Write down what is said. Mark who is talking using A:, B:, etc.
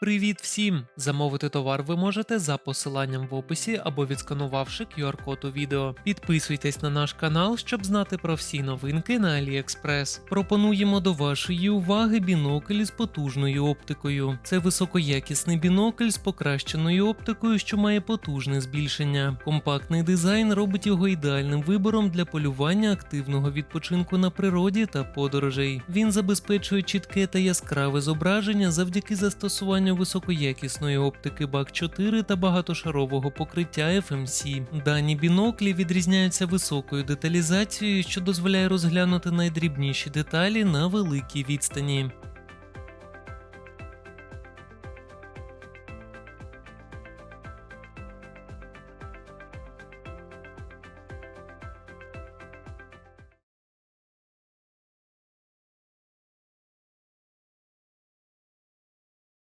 A: Привіт всім! Замовити товар ви можете за посиланням в описі або відсканувавши QR-код у відео. Підписуйтесь на наш канал, щоб знати про всі новинки на AliExpress. Пропонуємо до вашої уваги бінокль з потужною оптикою. Це високоякісний бінокль з покращеною оптикою, що має потужне збільшення. Компактний дизайн робить його ідеальним вибором для полювання активного відпочинку на природі та подорожей. Він забезпечує чітке та яскраве зображення завдяки застосуванню високоякісної оптики бак 4 та багатошарового покриття FMC. Дані біноклі відрізняються високою деталізацією, що дозволяє розглянути найдрібніші деталі на великій відстані.